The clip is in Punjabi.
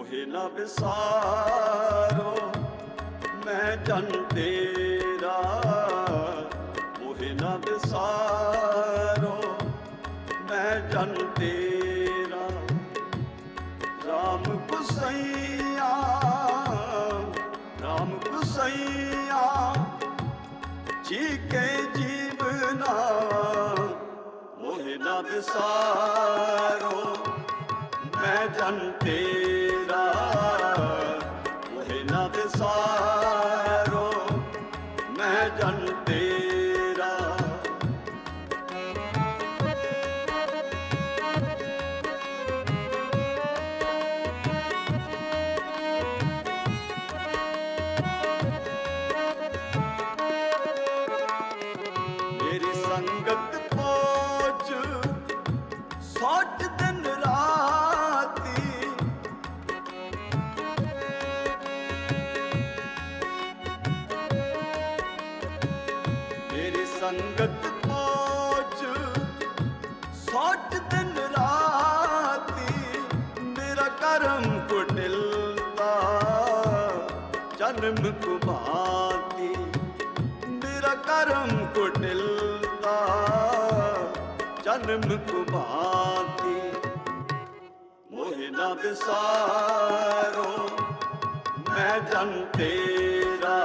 ਮੋਹਿ ਨ ਵਿਸਾਰੋ ਮੈਂ ਜਨ ਤੇਰਾ। ਮੋਹਿ ਨ ਵਿਸਾਰੋ ਮੈਂ ਜਨ ਤੇਰਾ। ਰਾਮ ਕੁਸਈਆ ਰਾਮ ਕੁਸਈਆ ਜੀ ਕੇ ਜੀਵਨਾ ਮੋਹਿ ਨ ਵਿਸਾਰੋ ਮੈਂ ਜਨ ਤੇਰਾ। ਮੈਂ ਜਨ ਤੇਰਾ। ਮੇਰੀ ਸੰਗਤ ਸੰਗਤ ਪੋਚ ਸੋਚ ਦਿਨ ਰਾਤੀ ਮੇਰਾ ਕਰਮ ਕੁਟਿਲਤਾ। ਜਨਮ ਕੁਮਾਤੀ ਮੇਰਾ ਕਰਮ ਕੁਟਿਲਤਾ। ਜਨਮ ਕੁਮਾਤੀ ਮੋਹਿ ਨ ਵਿਸਾਰੋ, ਮੈਂ ਜਨ ਤੇਰਾ।